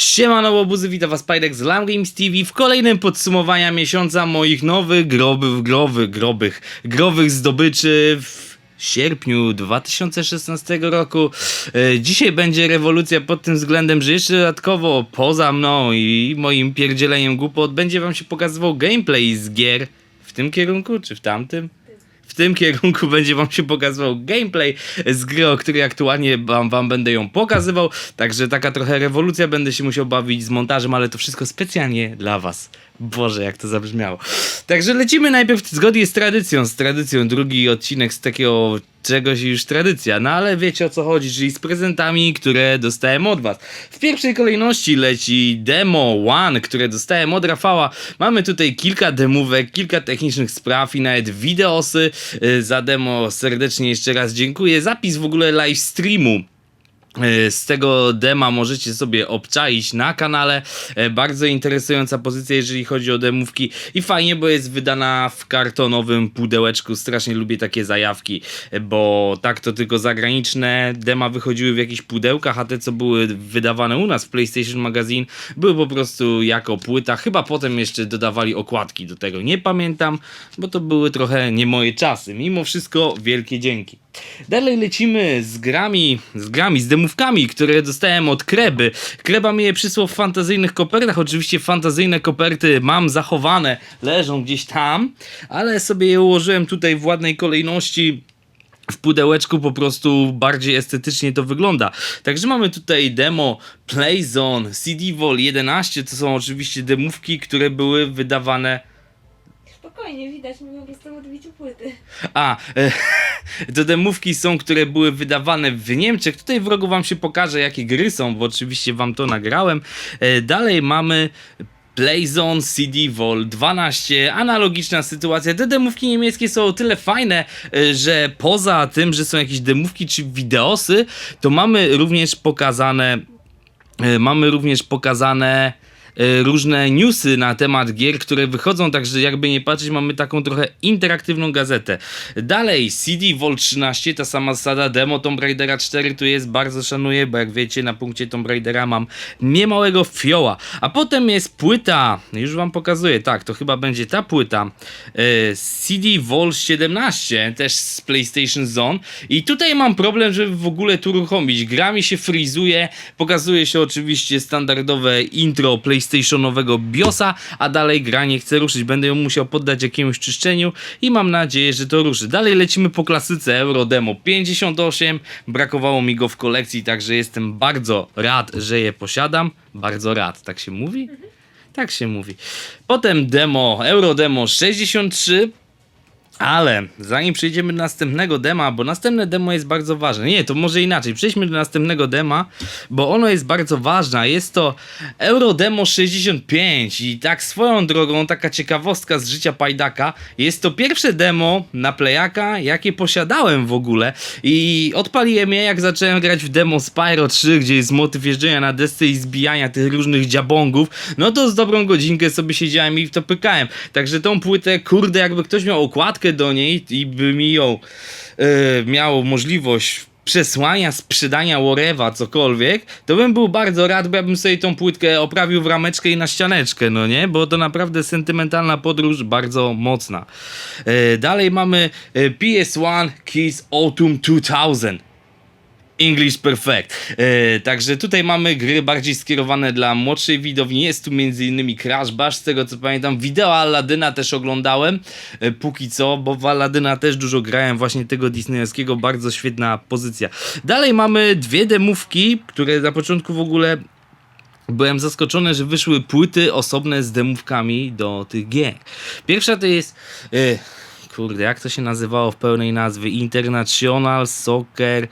Siemano łobuzy, witam was Pajek z Lam Games TV w kolejnym podsumowaniu miesiąca moich nowych growych, growych, grobych, growych zdobyczy w sierpniu 2016 roku. E, Dzisiaj będzie rewolucja pod tym względem, że jeszcze dodatkowo poza mną i moim pierdzieleniem głupot będzie wam się pokazywał gameplay z gier w tym kierunku czy w tamtym. W tym kierunku będzie wam się pokazywał gameplay z gry, o której aktualnie wam, wam będę ją pokazywał. Także taka trochę rewolucja, będę się musiał bawić z montażem, ale to wszystko specjalnie dla was. Boże, jak to zabrzmiało. Także lecimy najpierw zgodnie z tradycją. Z tradycją drugi odcinek z takiego czegoś już tradycja. No ale wiecie o co chodzi, czyli z prezentami, które dostałem od was. W pierwszej kolejności leci demo one, które dostałem od Rafała. Mamy tutaj kilka demówek, kilka technicznych spraw i nawet wideosy. Y, Za demo serdecznie jeszcze raz dziękuję. Zapis w ogóle live streamu z tego dema możecie sobie obczaić na kanale. E, Bardzo interesująca pozycja, jeżeli chodzi o demówki. I fajnie, bo jest wydana w kartonowym pudełeczku. Strasznie lubię takie zajawki, e, bo tak to tylko zagraniczne dema wychodziły w jakichś pudełkach, a te, co były wydawane u nas w PlayStation Magazine, były po prostu jako płyta. Chyba potem jeszcze dodawali okładki do tego. Nie pamiętam, bo to były trochę nie moje czasy. Mimo wszystko, wielkie dzięki. Dalej lecimy z grami, z grami, z demówkami, które dostałem od Kreby. Kreba mi je przysłał w fantazyjnych kopertach. Oczywiście fantazyjne koperty mam zachowane, leżą gdzieś tam, ale sobie je ułożyłem tutaj w ładnej kolejności w pudełeczku po prostu bardziej estetycznie to wygląda. Także mamy tutaj demo Playzone CD Vol 11. To są oczywiście demówki, które były wydawane Spokojnie, widać mi po prostu odbiciu płyty. A, e, to demówki są, które były wydawane w Niemczech. Tutaj w rogu wam się pokażę, jakie gry są, bo oczywiście wam to nagrałem. E, dalej mamy Playzone CD Vol 12, analogiczna sytuacja. Te demówki niemieckie są o tyle fajne, e, że poza tym, że są jakieś demówki czy wideosy, to mamy również pokazane E, Mamy również pokazane różne newsy na temat gier, które wychodzą, także jakby nie patrzeć, mamy taką trochę interaktywną gazetę. Dalej, CD Vol 13, ta sama zasada, demo Tomb Raidera 4 tu jest, bardzo szanuję, bo jak wiecie, na punkcie Tomb Raidera mam niemałego fioła. A potem jest płyta, już wam pokazuję, tak, to chyba będzie ta płyta, e, CD Vol 17, też z PlayStation Zone i tutaj mam problem, żeby w ogóle tu uruchomić. Gra mi się frizuje, pokazuje się oczywiście standardowe intro PlayStationowego BIOSa, a dalej gra nie chce ruszyć. Będę ją musiał poddać jakiemuś czyszczeniu i mam nadzieję, że to ruszy. Dalej lecimy po klasyce Euro Demo 58. Brakowało mi go w kolekcji, także jestem bardzo rad, że je posiadam. Bardzo rad, tak się mówi? Tak się mówi. Potem demo, Eurodemo 63. Ale zanim przejdziemy do następnego dema, bo następne demo jest bardzo ważne. Nie, to może inaczej. Przejdźmy do następnego dema, bo ono jest bardzo ważne. Jest to Eurodemo 65 i tak swoją drogą, taka ciekawostka z życia Pajdaka. Jest to pierwsze demo na Playaka, jakie posiadałem w ogóle i odpaliłem je jak zacząłem grać w demo Spyro 3, gdzie jest motyw jeżdżenia na desce i zbijania tych różnych dziabongów. No to z dobrą godzinkę sobie siedziałem i w to pykałem. Także tą płytę, kurde, jakby ktoś miał okładkę do niej i by mi ją e, miał możliwość przesłania, sprzedania Warewa, cokolwiek, to bym był bardzo rad, bo ja bym sobie tą płytkę oprawił w rameczkę i na ścianeczkę, no nie? Bo to naprawdę sentymentalna podróż, bardzo mocna. E, dalej mamy e, PS1 Kiss Autumn 2000. English Perfect. E, także tutaj mamy gry bardziej skierowane dla młodszej widowni. Jest tu m.in. Crash Bash, z tego co pamiętam. Wideo Aladyna też oglądałem, e, póki co, bo w Aladyna też dużo grałem, właśnie tego disneyowskiego. Bardzo świetna pozycja. Dalej mamy dwie demówki, które na początku w ogóle byłem zaskoczony, że wyszły płyty osobne z demówkami do tych gier. Pierwsza to jest. E, kurde, jak to się nazywało w pełnej nazwie? International Soccer.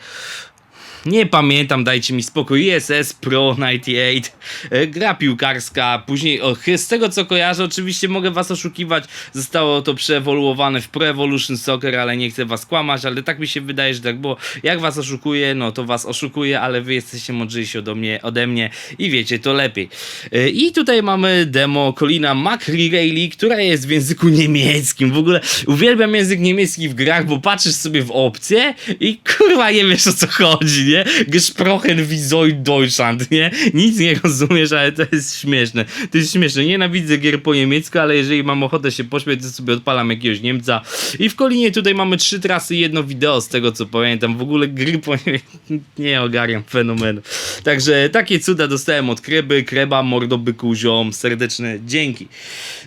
Nie pamiętam, dajcie mi spokój. ISS Pro 98, e, gra piłkarska. Później, o, z tego co kojarzę, oczywiście mogę was oszukiwać. Zostało to przeewoluowane w Pro Evolution Soccer, ale nie chcę was kłamać, ale tak mi się wydaje, że tak było. Jak was oszukuję, no to was oszukuję, ale wy jesteście mądrzejsi ode mnie, ode mnie i wiecie to lepiej. E, I tutaj mamy demo Colina McRae, która jest w języku niemieckim. W ogóle uwielbiam język niemiecki w grach, bo patrzysz sobie w opcję i kurwa nie wiesz o co chodzi, nie? Gesprochen wie soll Deutschland, nie? Nic nie rozumiesz, ale to jest śmieszne. To jest śmieszne. Nienawidzę gier po niemiecku, ale jeżeli mam ochotę się pośmiać, to sobie odpalam jakiegoś Niemca. I w Kolinie tutaj mamy trzy trasy i jedno wideo z tego co pamiętam. W ogóle gry po niemiecku nie ogarniam fenomenu. Także takie cuda dostałem od Kreby, Kreba, mordobyku, ziom, serdeczne dzięki.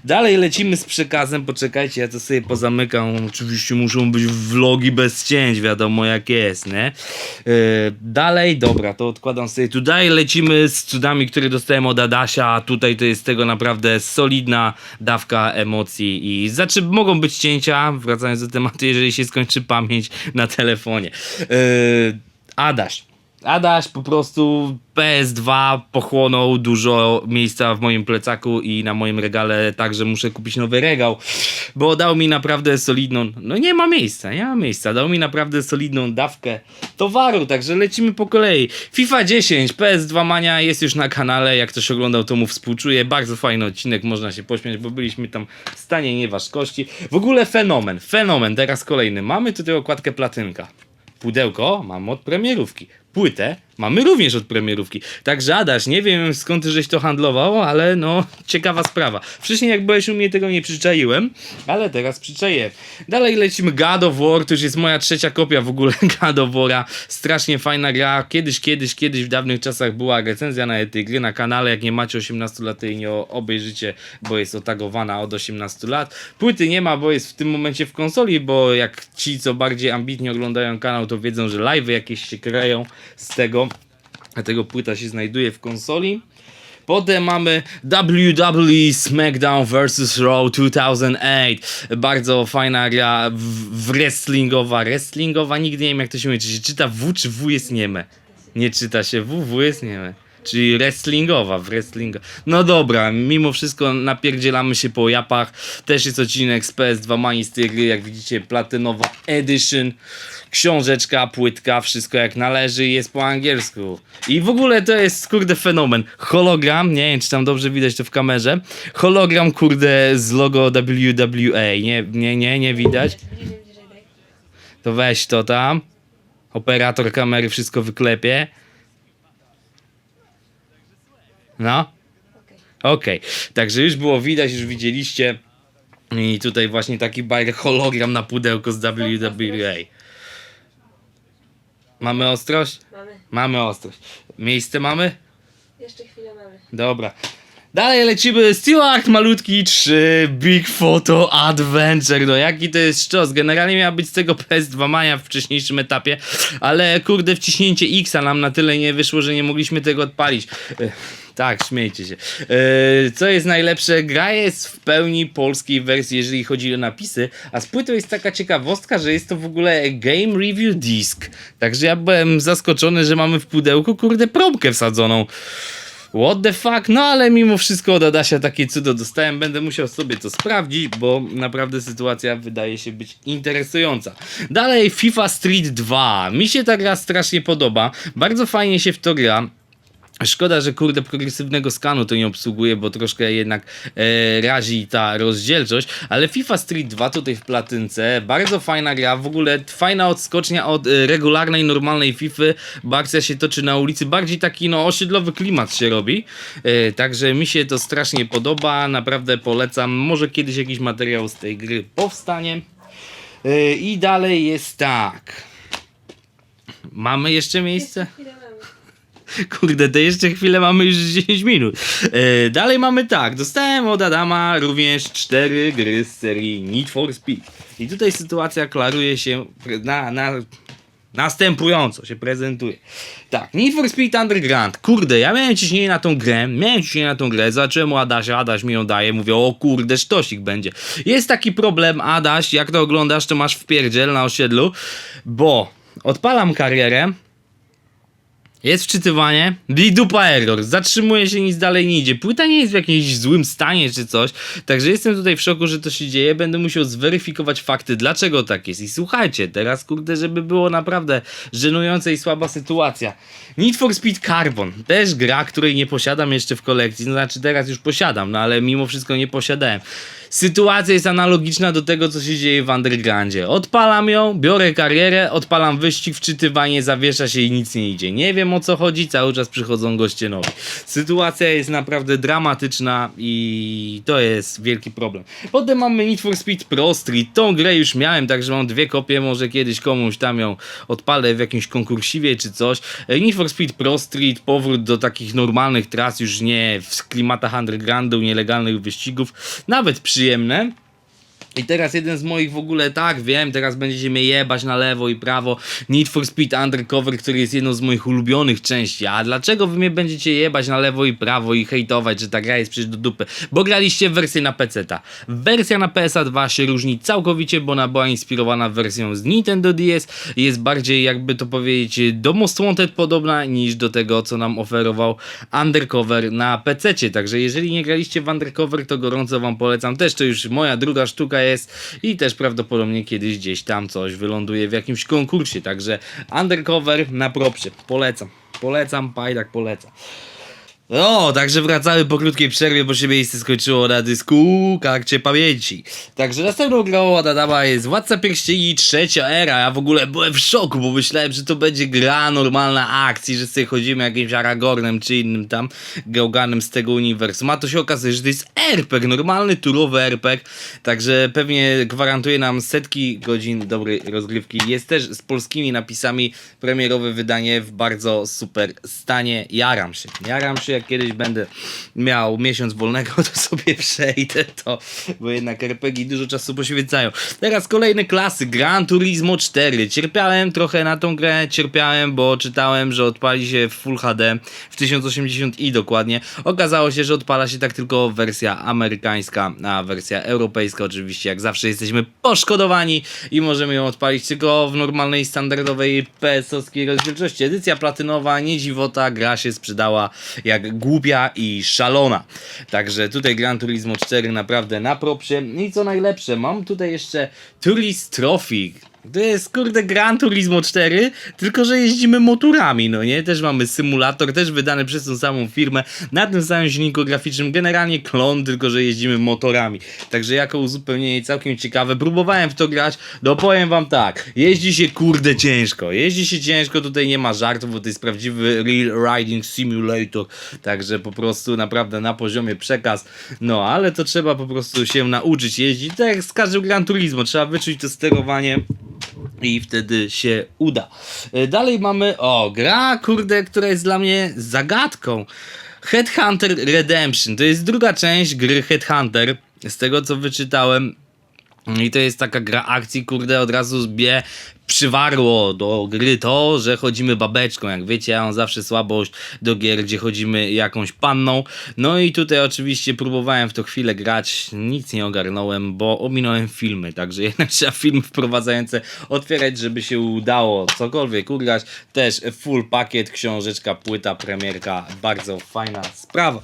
Dalej lecimy z przekazem, poczekajcie, ja to sobie pozamykam. Oczywiście muszą być vlogi bez cięć, wiadomo jak jest, nie? Yy, dalej, dobra, to odkładam sobie tu. Dalej lecimy z cudami, które dostałem od Adasia, tutaj to jest tego naprawdę solidna dawka emocji i znaczy mogą być cięcia, wracając do tematu, jeżeli się skończy pamięć na telefonie. Yy. Adaś po prostu PS2 pochłonął dużo miejsca w moim plecaku i na moim regale, także muszę kupić nowy regał, bo dał mi naprawdę solidną, no nie ma miejsca, nie ma miejsca, dał mi naprawdę solidną dawkę towaru, także lecimy po kolei. FIFA 10, PS2 Mania jest już na kanale, jak ktoś oglądał to mu współczuję, bardzo fajny odcinek, można się pośmiać, bo byliśmy tam w stanie nieważkości. W ogóle fenomen, fenomen, teraz kolejny, mamy tutaj okładkę platynka. Pudełko mamy od premierówki. Płytę mamy również od premierówki. Także Adaś, nie wiem skąd ty żeś to handlował, ale no ciekawa sprawa. Wcześniej jak byłeś u mnie tego nie przyczaiłem, ale teraz przyczaję. Dalej lecimy God of War, to już jest moja trzecia kopia w ogóle God of War'a. Strasznie fajna gra. Kiedyś, kiedyś, kiedyś w dawnych czasach była recenzja na tej gry na kanale. Jak nie macie 18 lat, to jej nie obejrzycie, bo jest otagowana od 18 lat. Płyty nie ma, bo jest w tym momencie w konsoli, bo jak ci, co bardziej ambitnie oglądają kanał, to wiedzą, że live'y jakieś się kryją z tego. Dlatego płyta się znajduje w konsoli. Potem mamy WWE SmackDown vs. Raw 2008. Bardzo fajna gra wrestlingowa. Wrestlingowa, nigdy nie wiem jak to się mówi. Czy się czyta W, czy W jest nieme? Nie czyta się W, W jest nieme. Czyli wrestlingowa, wrestlinga. No dobra, mimo wszystko napierdzielamy się po japach. Też jest odcinek z PS2 Mani z tej gry, jak widzicie, platynowa edition. Książeczka, płytka, wszystko jak należy, jest po angielsku. I w ogóle to jest, kurde, fenomen. Hologram, nie wiem, czy tam dobrze widać to w kamerze. Hologram, kurde, z logo WWE. Nie, nie, nie, nie widać. To weź to tam. Operator kamery wszystko wyklepie. No. Okej. Okej, także już było widać, już widzieliście. I tutaj właśnie taki bajer hologram na pudełko z WWE. Mamy ostrość? Mamy. Mamy ostrość. Miejsce mamy? Jeszcze chwilę mamy. Dobra. Dalej lecimy. Stewart Malutki 3 Big Photo Adventure. No jaki to jest sztos. Generalnie miała być z tego PS2 Mania w wcześniejszym etapie, ale kurde wciśnięcie X nam na tyle nie wyszło, że nie mogliśmy tego odpalić. Tak, śmiejcie się. Eee, co jest najlepsze? Gra jest w pełni polskiej wersji, jeżeli chodzi o napisy, a z płytą jest taka ciekawostka, że jest to w ogóle Game Review Disc. Także ja byłem zaskoczony, że mamy w pudełku, kurde, probkę wsadzoną. What the fuck? No ale mimo wszystko od Adasia takie cudo dostałem. Będę musiał sobie to sprawdzić, bo naprawdę sytuacja wydaje się być interesująca. Dalej FIFA Street 2. Mi się ta gra strasznie podoba. Bardzo fajnie się w to gra. Szkoda, że kurde progresywnego skanu to nie obsługuje, bo troszkę jednak e, razi ta rozdzielczość, ale FIFA Street 2 tutaj w platynce, bardzo fajna gra, w ogóle fajna odskocznia od e, regularnej, normalnej FIFA, bo akcja się toczy na ulicy, bardziej taki no osiedlowy klimat się robi, e, także mi się to strasznie podoba, naprawdę polecam, może kiedyś jakiś materiał z tej gry powstanie. E, I dalej jest tak. Mamy jeszcze miejsce? Kurde, to jeszcze chwilę mamy już 10 minut. E, dalej mamy tak, dostałem od Adama również cztery gry z serii Need for Speed. I tutaj sytuacja klaruje się na, na następująco się prezentuje. Tak, Need for Speed Underground. Kurde, ja miałem ciśnienie na tą grę, miałem ciśnienie na tą grę, zacząłem Adasia, Adaś mi ją daje, mówię, o kurde, sztosik będzie. Jest taki problem, Adaś, jak to oglądasz, to masz wpierdziel na osiedlu, bo odpalam karierę, jest wczytywanie i dupa error. Zatrzymuje się, nic dalej nie idzie. Płyta nie jest w jakimś złym stanie czy coś. Także jestem tutaj w szoku, że to się dzieje. Będę musiał zweryfikować fakty, dlaczego tak jest. I słuchajcie, teraz kurde, żeby było naprawdę żenująca i słaba sytuacja. Need for Speed Carbon. Też gra, której nie posiadam jeszcze w kolekcji. No, znaczy teraz już posiadam, no ale mimo wszystko nie posiadałem. Sytuacja jest analogiczna do tego, co się dzieje w undergroundzie. Odpalam ją, biorę karierę, odpalam wyścig, wczytywanie, zawiesza się i nic nie idzie. Nie wiem o co chodzi, cały czas przychodzą goście nowi. Sytuacja jest naprawdę dramatyczna i to jest wielki problem. Potem mamy Need for Speed Pro Street. Tą grę już miałem, także mam dwie kopie, może kiedyś komuś tam ją odpalę w jakimś konkursiwie czy coś. E, Need for Speed Pro Street, powrót do takich normalnych tras, już nie w klimatach undergroundu, nielegalnych wyścigów, nawet GM'den I teraz jeden z moich w ogóle, tak wiem, teraz będziecie mnie jebać na lewo i prawo. Need for Speed Undercover, który jest jedną z moich ulubionych części. A dlaczego wy mnie będziecie jebać na lewo i prawo i hejtować, że ta gra jest przecież do dupy? Bo graliście w wersję na PC-ta. Wersja na PSA 2 się różni całkowicie, bo ona była inspirowana wersją z Nintendo DS. Jest bardziej, jakby to powiedzieć, do Most Wanted podobna niż do tego, co nam oferował Undercover na PC-cie. Także jeżeli nie graliście w Undercover, to gorąco wam polecam. Też to już moja druga sztuka jest i też prawdopodobnie kiedyś gdzieś tam coś wyląduje w jakimś konkursie. Także Undercover na propsie. Polecam. Polecam, pajdak poleca. No, także wracały po krótkiej przerwie, bo się miejsce skończyło na dysku karcie pamięci. Także następną grą Adama jest Władca Pierścieni trzecia era. Ja w ogóle byłem w szoku, bo myślałem, że to będzie gra normalna akcji, że sobie chodzimy jakimś Aragornem czy innym tam gałganem z tego uniwersum. A to się okazuje, że to jest RPG, normalny turowy RPG. Także pewnie gwarantuje nam setki godzin dobrej rozgrywki. Jest też z polskimi napisami premierowe wydanie w bardzo super stanie. Jaram się. Jaram się, jak kiedyś będę miał miesiąc wolnego, to sobie przejdę to, bo jednak RPG dużo czasu poświęcają. Teraz kolejny klasy, Gran Turismo 4. Cierpiałem trochę na tą grę, cierpiałem, bo czytałem, że odpali się w Full HD w 1080i dokładnie. Okazało się, że odpala się tak tylko wersja amerykańska, a wersja europejska oczywiście, jak zawsze jesteśmy poszkodowani i możemy ją odpalić tylko w normalnej, standardowej PS-owskiej rozdzielczości. Edycja platynowa, nie dziwota, gra się sprzedała jak głupia i szalona. Także tutaj Gran Turismo 4 naprawdę na propsie. I co najlepsze, mam tutaj jeszcze Tourist Trophy. To jest kurde Gran Turismo 4, tylko że jeździmy motorami, no nie? Też mamy symulator, też wydany przez tą samą firmę, na tym samym silniku graficznym, generalnie klon, tylko że jeździmy motorami. Także jako uzupełnienie całkiem ciekawe. Próbowałem w to grać, no powiem wam tak, jeździ się kurde ciężko, jeździ się ciężko, tutaj nie ma żartów, bo to jest prawdziwy Real Riding Simulator, także po prostu naprawdę na poziomie przekaz, no ale to trzeba po prostu się nauczyć jeździć, tak jak z każdym Gran Turismo, trzeba wyczuć to sterowanie, i wtedy się uda. E, Dalej mamy, o, gra, kurde, która jest dla mnie zagadką. Headhunter Redemption. To jest druga część gry Headhunter. Z tego co wyczytałem. I to jest taka gra akcji, kurde, od razu zbie przywarło do gry to, że chodzimy babeczką. Jak wiecie, ja mam zawsze słabość do gier, gdzie chodzimy jakąś panną. No i tutaj oczywiście próbowałem w to chwilę grać, nic nie ogarnąłem, bo ominąłem filmy, także jednak trzeba filmy wprowadzające otwierać, żeby się udało cokolwiek ugrać. Też full pakiet, książeczka, płyta, premierka, bardzo fajna sprawa.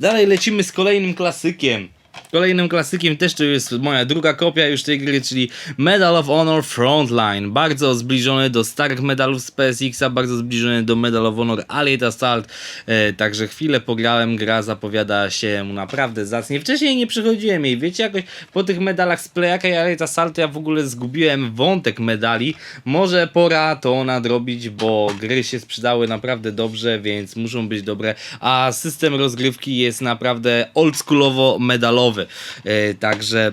Dalej lecimy z kolejnym klasykiem. Kolejnym klasykiem też to jest moja druga kopia już tej gry, czyli Medal of Honor Frontline. Bardzo zbliżony do starych medalów z PSX-a, bardzo zbliżony do Medal of Honor Allied Assault. E, także chwilę pograłem, gra zapowiada się naprawdę zacnie. Wcześniej nie przychodziłem jej, wiecie, jakoś po tych medalach z Playaka i Allied Assault ja w ogóle zgubiłem wątek medali. Może pora to nadrobić, bo gry się sprzedały naprawdę dobrze, więc muszą być dobre, a system rozgrywki jest naprawdę oldschoolowo medalowy. E, także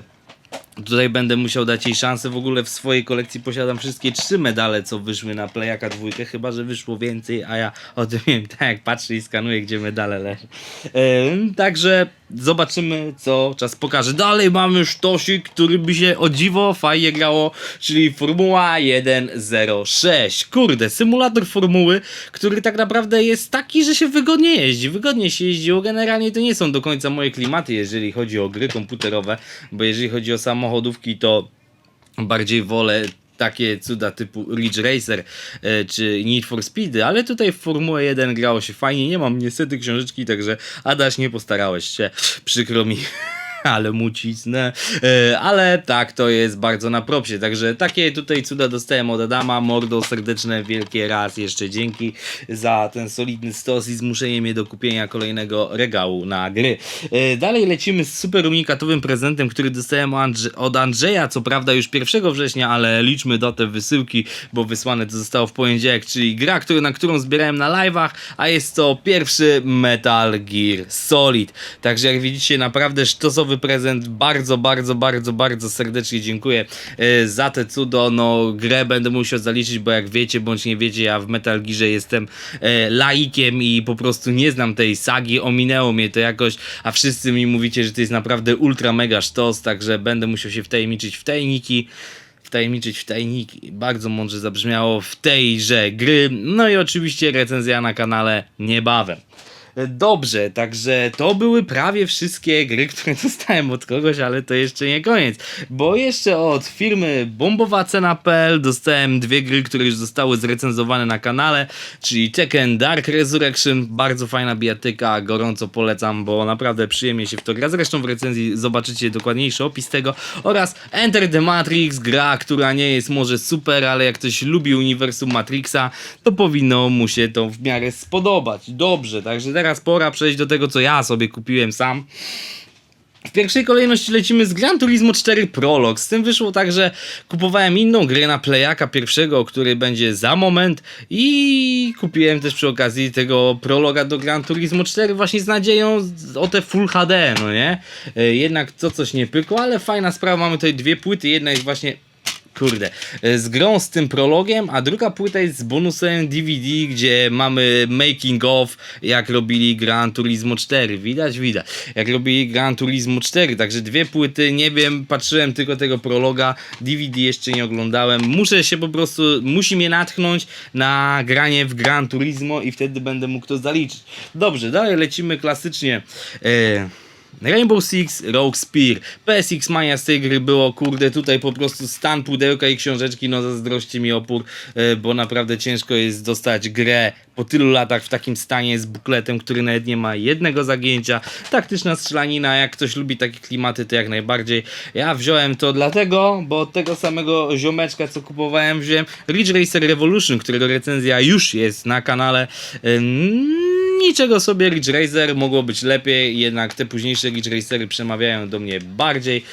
Tutaj będę musiał dać jej szansę. W ogóle w swojej kolekcji posiadam wszystkie trzy medale, co wyszły na Playaka dwójkę, chyba że wyszło więcej, a ja o tym wiem, tak patrzę i skanuję, gdzie medale leżą. Także zobaczymy, co czas pokaże. Dalej mamy sztosik, który by się o dziwo fajnie grało, czyli Formuła 1.06. Kurde, symulator formuły, który tak naprawdę jest taki, że się wygodnie jeździ. Wygodnie się jeździło. Generalnie to nie są do końca moje klimaty, jeżeli chodzi o gry komputerowe, bo jeżeli chodzi o samochodówki, to bardziej wolę takie cuda typu Ridge Racer e, czy Need for Speedy, ale tutaj w Formułę 1 grało się fajnie. Nie mam niestety książeczki, także Adaś nie postarałeś się. Przykro mi. Ale mu cisnę. E, ale tak, to jest bardzo na propsie. Także takie tutaj cuda dostałem od Adama. Mordo serdeczne, wielkie raz jeszcze dzięki za ten solidny stos i zmuszenie mnie do kupienia kolejnego regału na gry. E, dalej lecimy z super unikatowym prezentem, który dostałem od Andrzeja, co prawda już 1 września, ale liczmy datę wysyłki, bo wysłane to zostało w poniedziałek, czyli gra, na którą zbierałem na live'ach, a jest to pierwszy Metal Gear Solid. Także jak widzicie, naprawdę sztosowy prezent. Bardzo, bardzo, bardzo, bardzo serdecznie dziękuję e, za te cudo. No, grę będę musiał zaliczyć, bo jak wiecie, bądź nie wiecie, ja w Metal Gearze jestem e, laikiem i po prostu nie znam tej sagi. Ominęło mnie to jakoś, a wszyscy mi mówicie, że to jest naprawdę ultra mega sztos, także będę musiał się wtajemniczyć w tajniki wtajemniczyć w tajniki. Bardzo mądrze zabrzmiało w tejże gry. No i oczywiście recenzja na kanale niebawem. Dobrze, także to były prawie wszystkie gry, które dostałem od kogoś, ale to jeszcze nie koniec, bo jeszcze od firmy bombowacena.pl dostałem dwie gry, które już zostały zrecenzowane na kanale, czyli Tekken Dark Resurrection, bardzo fajna bijatyka, gorąco polecam, bo naprawdę przyjemnie się w to gra, zresztą w recenzji zobaczycie dokładniejszy opis tego, oraz Enter the Matrix, gra, która nie jest może super, ale jak ktoś lubi uniwersum Matrixa, to powinno mu się to w miarę spodobać. Dobrze, także teraz pora przejść do tego, co ja sobie kupiłem sam. W pierwszej kolejności lecimy z Gran Turismo 4 Prolog. Z tym wyszło tak, że kupowałem inną grę na Playaka pierwszego, który będzie za moment i kupiłem też przy okazji tego prologa do Gran Turismo 4 właśnie z nadzieją o te Full HD, no nie? E, Jednak to coś nie pykło, ale fajna sprawa, mamy tutaj dwie płyty, jedna jest właśnie Kurde, e, z grą z tym prologiem, a druga płyta jest z bonusem DVD, gdzie mamy making of, jak robili Gran Turismo 4. Widać, widać. Jak robili Gran Turismo 4, także dwie płyty, nie wiem, patrzyłem tylko tego prologa, DVD jeszcze nie oglądałem. Muszę się po prostu, musi mnie natchnąć na granie w Gran Turismo i wtedy będę mógł to zaliczyć. Dobrze, dalej lecimy klasycznie. E, Rainbow Six Rogue Spear. PSX Mania z tej gry było, kurde, tutaj po prostu stan pudełka i książeczki, no zazdrości mi opór, e, bo naprawdę ciężko jest dostać grę po tylu latach w takim stanie z bukletem, który nawet nie ma jednego zagięcia. Taktyczna strzelanina, jak ktoś lubi takie klimaty, to jak najbardziej. Ja wziąłem to dlatego, bo od tego samego ziomeczka, co kupowałem, wziąłem Ridge Racer Revolution, którego recenzja już jest na kanale. Ym, Niczego sobie Ridge Racer mogło być lepiej, jednak te późniejsze Ridge Racery przemawiają do mnie bardziej.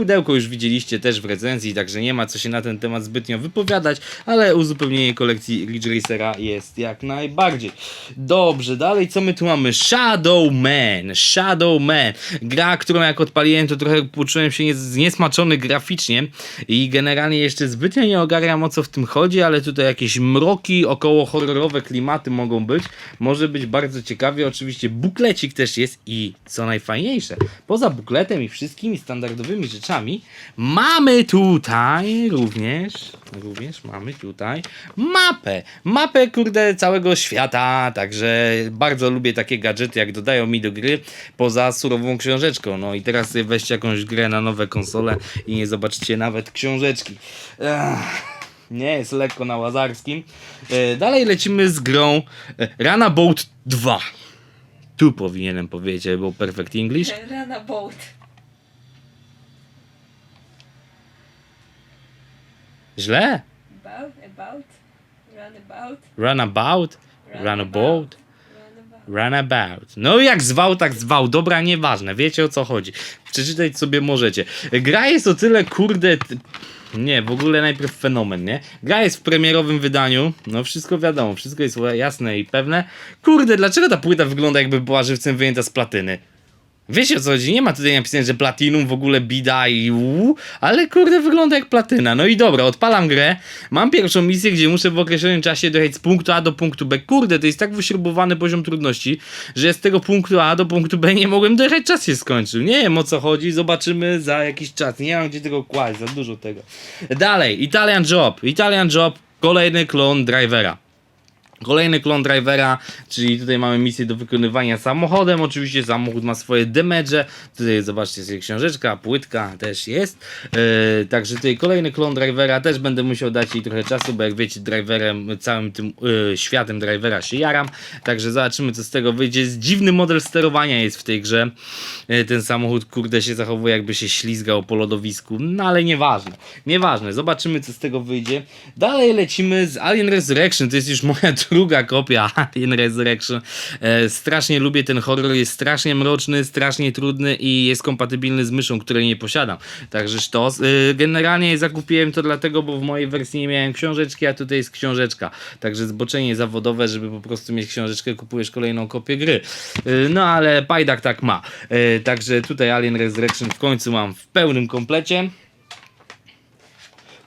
Pudełko już widzieliście też w recenzji, także nie ma co się na ten temat zbytnio wypowiadać, ale uzupełnienie kolekcji Ridge Racera jest jak najbardziej. Dobrze, dalej co my tu mamy? Shadow Man, Shadow Man. Gra, którą jak odpaliłem, to trochę poczułem się nies- zniesmaczony graficznie i generalnie jeszcze zbytnio nie ogarniam o co w tym chodzi, ale tutaj jakieś mroki, około horrorowe klimaty mogą być. Może być bardzo ciekawie, oczywiście buklecik też jest i co najfajniejsze, poza bukletem i wszystkimi standardowymi rzeczami, mamy tutaj również, również mamy tutaj mapę. Mapę, kurde, całego świata, także bardzo lubię takie gadżety, jak dodają mi do gry, poza surową książeczką. No i teraz weźcie jakąś grę na nowe konsole i nie zobaczycie nawet książeczki. Ech. Nie jest lekko na łazarskim. E, dalej lecimy z grą e, Runabout 2. Tu powinienem powiedzieć, bo perfect English. Rana boat. Źle? About, about, runabout, Runabout? Runabout? runabout. No jak zwał, tak zwał. Dobra, nieważne. Wiecie o co chodzi. Przeczytać sobie możecie. Gra jest o tyle, kurde... Nie, w ogóle najpierw fenomen, nie? Gra jest w premierowym wydaniu. No wszystko wiadomo, wszystko jest jasne i pewne. Kurde, dlaczego ta płyta wygląda jakby była żywcem wyjęta z platyny? Wiecie o co chodzi? Nie ma tutaj napisane, że platinum w ogóle bida i uu, ale kurde wygląda jak platyna. No i dobra, odpalam grę. Mam pierwszą misję, gdzie muszę w określonym czasie dojechać z punktu A do punktu B. Kurde, to jest tak wyśrubowany poziom trudności, że z tego punktu A do punktu B nie mogłem dojechać, czas się skończył. Nie wiem o co chodzi, zobaczymy za jakiś czas. Nie mam gdzie tego kłaść, za dużo tego. Dalej, Italian Job. Italian Job, kolejny klon Drivera. Kolejny klon drivera, czyli tutaj mamy misję do wykonywania samochodem. Oczywiście samochód ma swoje demedże. Tutaj zobaczcie sobie książeczka, płytka też jest. Yy, także tutaj kolejny klon drivera. Też będę musiał dać jej trochę czasu, bo jak wiecie, driverem, całym tym yy, światem drivera się jaram. Także zobaczymy, co z tego wyjdzie. Jest dziwny model sterowania jest w tej grze. Yy, ten samochód, kurde, się zachowuje, jakby się ślizgał po lodowisku. No ale nieważne. Nieważne. Zobaczymy, co z tego wyjdzie. Dalej lecimy z Alien Resurrection. To jest już moja druga kopia Alien Resurrection. E, strasznie lubię ten horror, jest strasznie mroczny, strasznie trudny i jest kompatybilny z myszą, której nie posiadam. Także sztos. E, generalnie zakupiłem to dlatego, bo w mojej wersji nie miałem książeczki, a tutaj jest książeczka. Także zboczenie zawodowe, żeby po prostu mieć książeczkę, kupujesz kolejną kopię gry. E, no ale Pajdak tak ma. Także tutaj Alien Resurrection w końcu mam w pełnym komplecie.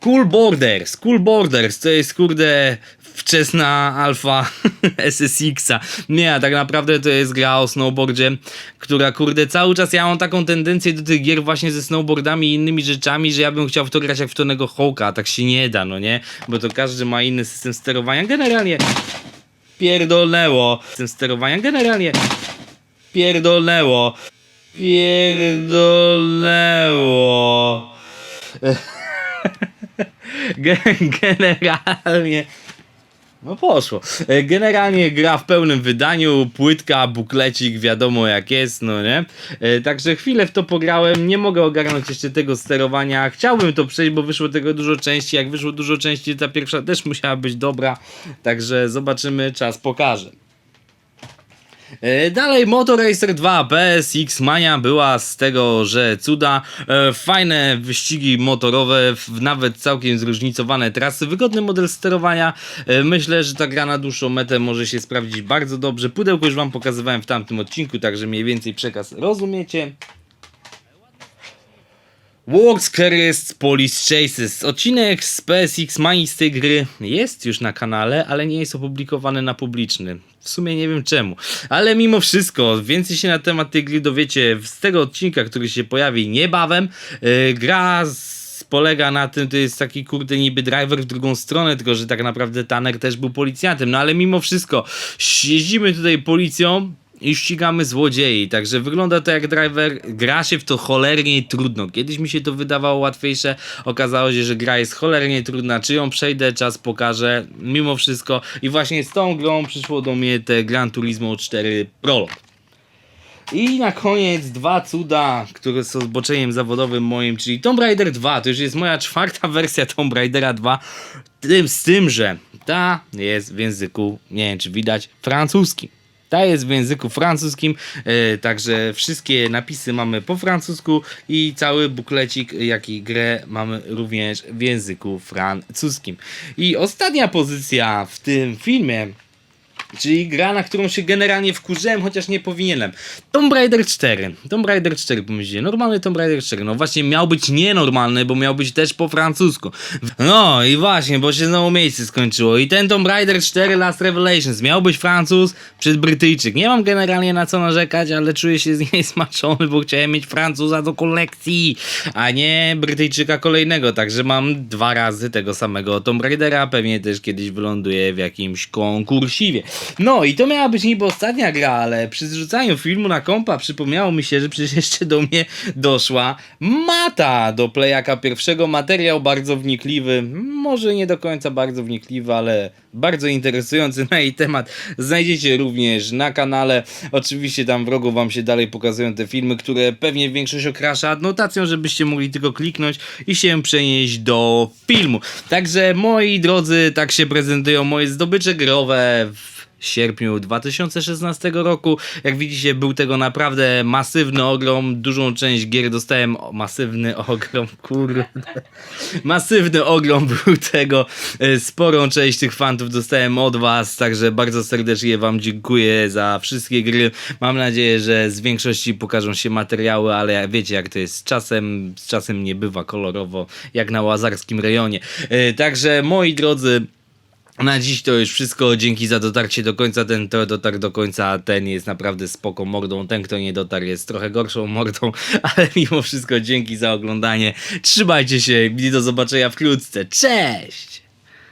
Cool Borders, Cool Borders, to jest kurde wczesna alfa SSX-a. Nie, tak naprawdę to jest gra o snowboardzie, która kurde cały czas ja mam taką tendencję do tych gier właśnie ze snowboardami i innymi rzeczami, że ja bym chciał w to grać jak w Tonego Hawka, a tak się nie da, no nie? Bo to każdy ma inny system sterowania. Generalnie pierdolnęło system sterowania, generalnie pierdolnęło. Pierdolnęło. Ge- Generalnie. No poszło. E, Generalnie gra w pełnym wydaniu, płytka, buklecik, wiadomo jak jest, no nie? E, Także chwilę w to pograłem, nie mogę ogarnąć jeszcze tego sterowania. Chciałbym to przejść, bo wyszło tego dużo części. Jak wyszło dużo części, ta pierwsza też musiała być dobra. Także zobaczymy, czas pokaże. E, Dalej Motor Racer 2 PSX Mania była z tego, że cuda, e, fajne wyścigi motorowe, nawet całkiem zróżnicowane trasy, wygodny model sterowania. E, Myślę, że ta gra na dłuższą metę może się sprawdzić bardzo dobrze. Pudełko już wam pokazywałem w tamtym odcinku, także mniej więcej przekaz rozumiecie. Works Carriers Police Chases. Odcinek z PSX Mani z tej gry jest już na kanale, ale nie jest opublikowany na publiczny. W sumie nie wiem czemu. Ale mimo wszystko, więcej się na temat tej gry dowiecie z tego odcinka, który się pojawi niebawem. Yy, gra z polega na tym, to jest taki kurde niby driver w drugą stronę, tylko że tak naprawdę Tanner też był policjantem, no ale mimo wszystko jeździmy tutaj policją, i ścigamy złodziei, także wygląda to jak driver, gra się w to cholernie trudno. Kiedyś mi się to wydawało łatwiejsze, okazało się, że gra jest cholernie trudna. Czy ją przejdę, czas pokaże, mimo wszystko. I właśnie z tą grą przyszło do mnie te Gran Turismo 4 Prolog. I na koniec dwa cuda, które są zboczeniem zawodowym moim, czyli Tomb Raider 2. To już jest moja czwarta wersja Tomb Raidera 2. Tym, z tym, że ta jest w języku, nie wiem czy widać, francuskim. Ta jest w języku francuskim, e, także wszystkie napisy mamy po francusku i cały buklecik, jak i grę mamy również w języku francuskim. I ostatnia pozycja w tym filmie Czyli gra, na którą się generalnie wkurzyłem, chociaż nie powinienem. Tomb Raider 4. Tomb Raider 4 pomyślcie. Normalny Tomb Raider 4. No właśnie miał być nienormalny, bo miał być też po francusku. No i właśnie, bo się znowu miejsce skończyło. I ten Tomb Raider 4 Last Revelations miał być Francuz przed Brytyjczyk. Nie mam generalnie na co narzekać, ale czuję się z niej smaczony, bo chciałem mieć Francuza do kolekcji, a nie Brytyjczyka kolejnego. Także mam dwa razy tego samego Tomb Raidera. Pewnie też kiedyś wyląduje w jakimś konkursiwie. No i to miała być niby ostatnia gra, ale przy zrzucaniu filmu na kompa przypomniało mi się, że przecież jeszcze do mnie doszła mata do playaka pierwszego. Materiał bardzo wnikliwy, może nie do końca bardzo wnikliwy, ale bardzo interesujący na jej temat. Znajdziecie również na kanale. Oczywiście tam w rogu wam się dalej pokazują te filmy, które pewnie większość okrasza adnotacją, żebyście mogli tylko kliknąć i się przenieść do filmu. Także moi drodzy, tak się prezentują moje zdobycze growe w sierpniu 2016 roku. Jak widzicie, był tego naprawdę masywny ogrom. Dużą część gier dostałem. O, masywny ogrom, kurde. Masywny ogrom był tego. E, Sporą część tych fantów dostałem od Was, także bardzo serdecznie Wam dziękuję za wszystkie gry. Mam nadzieję, że z większości pokażą się materiały, ale wiecie, jak to jest z czasem. Z czasem nie bywa kolorowo, jak na łazarskim rejonie. E, Także moi drodzy. Na dziś to już wszystko. Dzięki za dotarcie do końca. Ten, kto dotarł do końca, ten jest naprawdę spoko mordą. Ten, kto nie dotarł, jest trochę gorszą mordą, ale mimo wszystko dzięki za oglądanie. Trzymajcie się i do zobaczenia wkrótce. Cześć!